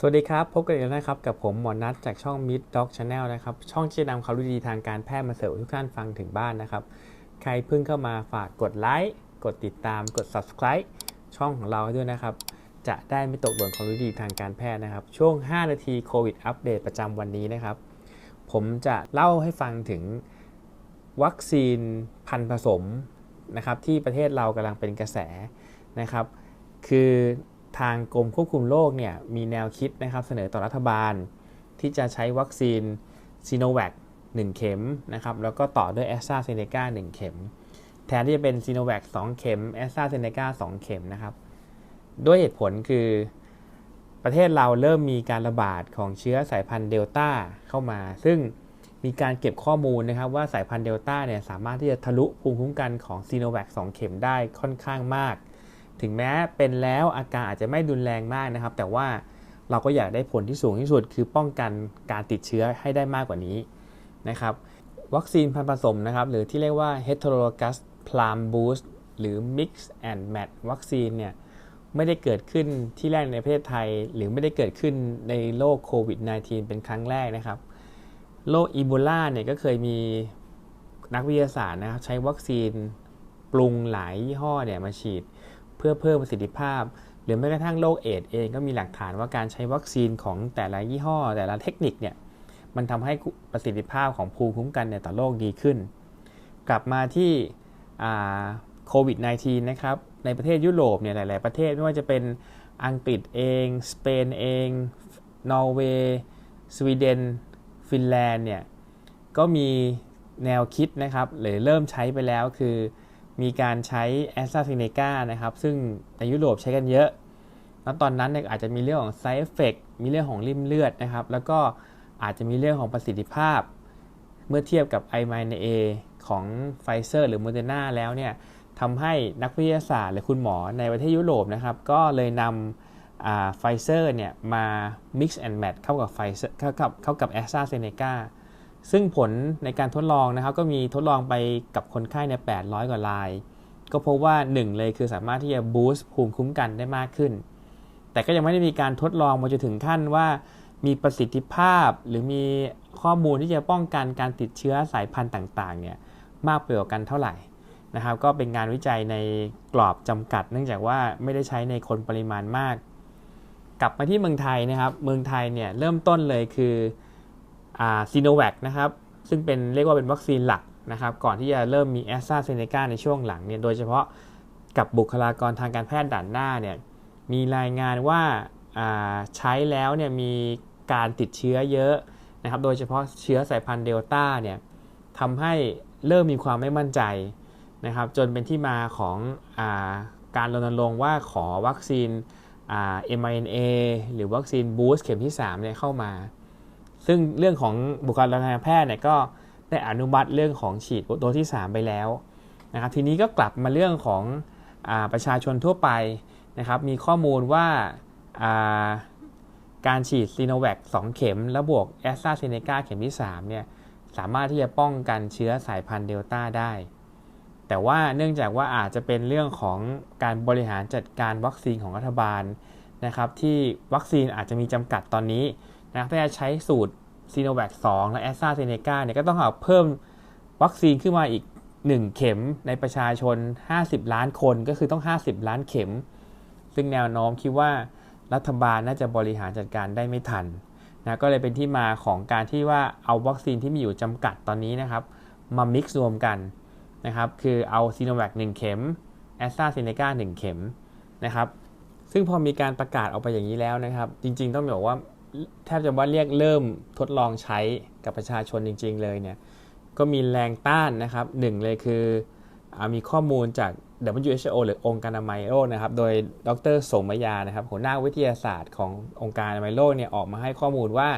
สวัสดีครับ พบกันอีกแล้วนะครับ กับผมหมอนัทจากช่อง Mid Dog Channel นะครับ ช่องที่จะนำข่าวดีทางการแพทย์มาเสิร์ฟทุกท่านฟังถึงบ้านนะครับ ใครเพิ่งเข้ามาฝากกดไลค์กดติดตามกด Subscribe ช่องของเราให้ด้วยนะครับ จะได้ไม่ตกหล่นข่าวดีทางการแพทย์นะครับ ช่วง 5 นาทีโควิดอัปเดตประจำวันนี้นะครับ ผมจะเล่าให้ฟังถึงวัคซีนพันผสมนะครับที่ประเทศเรากำลังเป็นกระแสนะครับ คือ ทางกรมควบคุมโรคเนี่ยมีแนวคิดนะครับเสนอต่อรัฐบาล ที่จะใช้วัคซีนซีโนแวค1เข็มนะครับแล้วก็ต่อด้วยแอสตราเซเนกา1เข็ม แทนที่จะเป็นซีโนแวค2เข็มแอสตราเซเนกา2เข็มนะครับด้วยเหตุผลคือประเทศเราเริ่มมีการระบาดของเชื้อสายพันธุ์เดลต้าเข้ามา ซึ่งมีการเก็บข้อมูลนะครับว่าสายพันธุ์เดลต้าเนี่ยสามารถที่จะทะลุภูมิคุ้มกันของซีโนแวค2เข็มได้ค่อนข้างมาก ถึงแม้เป็นแล้วอาการอาจจะไม่รุนแรงมากนะครับ แต่ว่าเราก็อยากได้ผลที่สูงที่สุด คือป้องกันการติดเชื้อให้ได้มากกว่านี้นะครับ วัคซีนพันผสมนะครับ หรือที่เรียกว่า heterologous plum boost หรือ mix and match วัคซีนเนี่ยไม่ได้เกิดขึ้นที่แรกในประเทศไทย หรือไม่ได้เกิดขึ้นในโรคโควิด -19 เป็นครั้งแรกนะครับ โรคอีโบลาเนี่ยก็เคยมีนักวิทยาศาสตร์นะครับใช้วัคซีนปรุงหลายยี่ห้อเนี่ยมาฉีด เพื่อเพิ่มประสิทธิภาพ หรือแม้กระทั่งโรคเอดส์เองก็มีหลักฐานว่าการใช้วัคซีนของแต่ละยี่ห้อ แต่ละเทคนิคเนี่ยมันทำให้ประสิทธิภาพของภูมิคุ้มกันในต่อโรคดีขึ้น กลับมาที่โควิด -19 นะครับในประเทศยุโรปเนี่ยหลาย ๆ ประเทศไม่ว่าจะเป็นอังกฤษเอง สเปนเอง นอร์เวย์ สวีเดน ฟินแลนด์เนี่ยก็มีแนวคิดนะครับหรือเริ่มใช้ไปแล้วคือ มีการใช้แอสตราเซเนกานะครับ ซึ่งในยุโรปใช้กันเยอะแล้วตอนนั้นเนี่ยอาจจะมีเรื่องของ side effect มีเรื่องของริมเลือดนะครับ แล้วก็อาจจะมีเรื่องของประสิทธิภาพ เมื่อเทียบกับ i m i n a ของ Pfizer หรือ Moderna แล้วเนี่ยทำให้นักวิทยาศาสตร์หรือคุณหมอในประเทศยุโรปนะครับ ก็เลยนำไฟเซอร์เนี่ยมา mix and match เข้ากับไฟเซอร์เข้ากับเข้ากับ a s t r a z เซ e c a ซึ่งผลในการทดลองนะครับ ก็มีทดลองไปกับคนไข้ใน 800 กว่าราย ก็พบว่า 1 เลยคือสามารถที่จะบูสต์ภูมิคุ้มกันได้มากขึ้น แต่ก็ยังไม่ได้มีการทดลองมาจนถึงขั้นว่า มีประสิทธิภาพหรือมีข้อมูลที่จะป้องกันการติดเชื้อสายพันธุ์ต่างๆเนี่ยมากไปกว่ากันเท่าไหร่นะครับ ก็เป็นงานวิจัยในกรอบจำกัด เนื่องจากว่าไม่ได้ใช้ในคนปริมาณมาก กลับมาที่เมืองไทยนะครับ เมืองไทยเนี่ยเริ่มต้นเลยคือ ซีโนแวคนะครับซึ่งเป็นเรียกว่าเป็นวัคซีนหลักนะครับก่อนที่จะเริ่มมีแอสตราเซเนกาในช่วงหลังเนี่ยโดยเฉพาะกับบุคลากรทางการแพทย์ด่านหน้าเนี่ยมีรายงานว่าใช้แล้วเนี่ยมีการติดเชื้อเยอะนะครับโดยเฉพาะเชื้อสายพันธุ์เดลต้าเนี่ยทำให้เริ่มมีความไม่มั่นใจนะครับจนเป็นที่มาของอาการรณรงค์ว่าขอวัคซีน mRNA หรือวัคซีนบูสต์เข็มที่3เนี่ยเข้ามา ซึ่งเรื่องของบุคลากรทางแพทย์เนี่ยก็ได้อนุมัติเรื่องของฉีดโดสที่ 3 ไปแล้วนะครับทีนี้ก็กลับมาเรื่องของอประชาชนทั่วไปนะครับมีข้อมูลว่าการฉีดซีโนแวค2เข็ม แล้วบวกแอสตราเซเนกาเข็มที่3เนี่ยสามารถที่จะป้องกันเชื้อสายพันธุ์เดลต้าได้ แต่ว่าเนื่องจากว่าอาจจะเป็นเรื่องของการบริหารจัดการวัคซีนของรัฐบาลนะครับที่วัคซีนอาจจะมีจำกัดตอนนี้ นะถ้าจะใช้สูตรซีโนแวค2และแอสตราเซเนกาเนี่ยก็ต้องเอาเพิ่มวัคซีนขึ้นมาอีก 1 เข็มในประชาชน 50 ล้านคนก็คือต้อง 50 ล้านเข็ม ซึ่งแนวโน้มคิดว่ารัฐบาลน่าจะบริหารจัดการได้ไม่ทันนะก็เลยเป็นที่มาของการที่ว่าเอาวัคซีนที่มีอยู่จำกัดตอนนี้นะครับ มามิกซ์รวมกันนะครับคือเอาซีโนแวค1เข็มแอสตราเซเนกา1เข็มนะครับซึ่งพอมีการประกาศออกไปอย่างนี้แล้วนะครับ จริงๆต้องบอกว่า แทบจะว่าเรียกเริ่มทดลองใช้กับประชาชนจริง ๆ เลยเนี่ยก็มีแรงต้านนะครับหนึ่งเลยคืออมีข้อมูลจาก WHO หรือองค์การอนามัยโลกนะครับ โดยดรสมยานะครับหัวหน้าวิทยาศาสตร์ขององค์การอนามัยโลกเนี่ยออกมาให้ข้อมูลว่า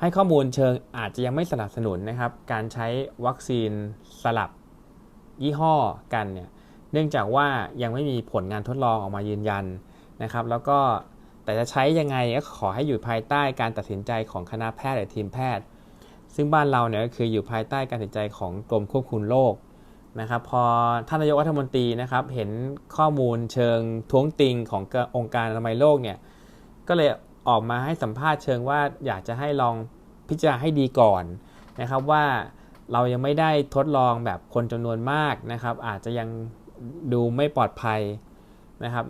ให้ข้อมูลเชิงอาจจะยังไม่สนับสนุนนะครับ การใช้วัคซีนสลับยี่ห้อกันเนี่ยเนื่องจากว่ายังไม่มีผลงานทดลองออกมายืนยันนะครับ แล้วก็ แต่จะใช้ยังไงก็ขอให้อยู่ภายใต้การตัดสินใจของคณะแพทย์หรือทีมแพทย์ ซึ่งบ้านเราเนี่ยก็คืออยู่ภายใต้การตัดสินใจของกรมควบคุมโรคนะครับพอท่านนายกรัฐมนตรีนะครับเห็นข้อมูลเชิงท้วงติงขององค์การอนามัยโลกเนี่ยก็เลยออกมาให้สัมภาษณ์เชิงว่าอยากจะให้ลองพิจารณาให้ดีก่อนนะครับว่าเรายังไม่ได้ทดลองแบบคนจำนวนมากนะครับ อาจจะยังดูไม่ปลอดภัยนะครับ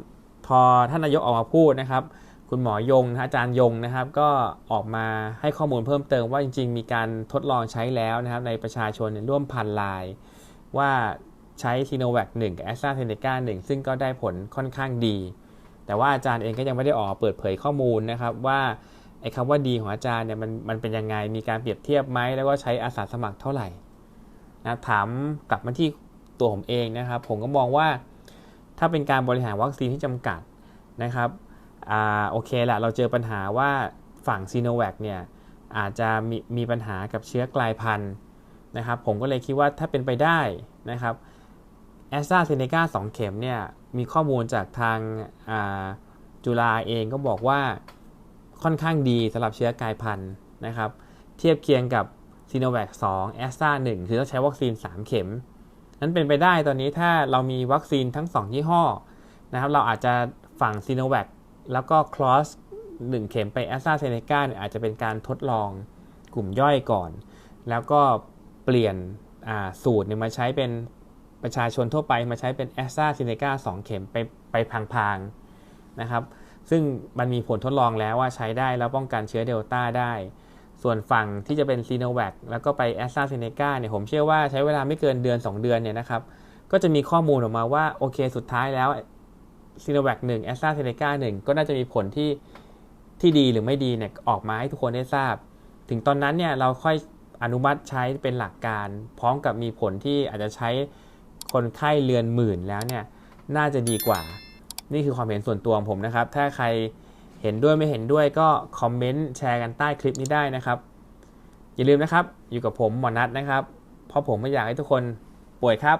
พอท่านนายกออกมาพูดนะครับ คุณหมอยงนะอาจารย์ยงนะครับ ก็ออกมาให้ข้อมูลเพิ่มเติมว่าจริง ๆ มีการทดลองใช้แล้วนะครับ ในประชาชนร่วมพันลาย ว่าใช้ซีโนแวค1กับแอสตราเซเนกา1ซึ่งก็ได้ผลค่อนข้างดี แต่ว่าอาจารย์เองก็ยังไม่ได้ออกเปิดเผยข้อมูลนะครับว่าไอ้คำว่าดีของอาจารย์เนี่ยมันมันเป็นยังไง มีการเปรียบเทียบไหมแล้วก็ใช้อาสาสมัครเท่าไหร่นะถามกลับมาที่ตัวผมเองนะครับ ผมก็มองว่า ถ้าเป็นการบริหารวัคซีนที่จำกัดนะครับอ่าโอเคแหละเราเจอปัญหาว่าฝั่งซีโนแวคเนี่ยอาจจะมีมีปัญหากับเชื้อกลายพันธุ์นะครับ ผมก็เลยคิดว่าถ้าเป็นไปได้นะครับแอสตราเซเนกา2เข็มเนี่ยมีข้อมูลจากทางาจุฬาเองก็บอกว่าค่อนข้างดีสำหรับเชื้อกลายพันธุ์นะครับ เทียบเคียงกับซีโนแวค2แอสตรา1คือต้องใช้วัคซีน 3 เข็ม นั้นเป็นไปได้ตอนนี้ถ้าเรามีวัคซีนทั้ง 2 ยี่ห้อนะครับเราอาจจะฝั่งซีโนแวคแล้วก็คลอส1เข็มไปแอสตราเซเนกาเนี่ยอาจจะเป็นการทดลองกลุ่มย่อยก่อน แล้วก็เปลี่ยนสูตรเนี่ยมาใช้เป็นประชาชนทั่วไปมาใช้เป็นแอสตราเซเนกา2เข็มไปไปพางๆนะครับ ซึ่งมันมีผลทดลองแล้วว่าใช้ได้แล้วป้องกันเชื้อเดลต้าได้ ส่วนฝั่งที่จะเป็นซีโนแวคแล้วก็ไปแอสตราเซเนกาเนี่ยผมเชื่อว่าใช้เวลาไม่เกินเดือน 2 เดือนเนี่ยนะครับก็จะมีข้อมูลออกมาว่าโอเคสุดท้ายแล้วซีโนแวคหนึ่งแอสตราเซเนกาหนึ่งก็น่าจะมีผลที่ที่ดีหรือไม่ดีเนี่ยออกมาให้ทุกคนได้ทราบ ถึงตอนนั้นเนี่ยเราค่อยอนุมัติใช้เป็นหลักการ พร้อมกับมีผลที่อาจจะใช้คนไข้เรือนหมื่นแล้วเนี่ยน่าจะดีกว่า นี่คือความเห็นส่วนตัวของผมนะครับ ถ้าใคร เห็นด้วยไม่เห็นด้วยก็คอมเมนต์แชร์กันใต้คลิปนี้ได้นะครับ อย่าลืมนะครับ อยู่กับผมหมอนัทนะครับ เพราะผมไม่อยากให้ทุกคนป่วยครับ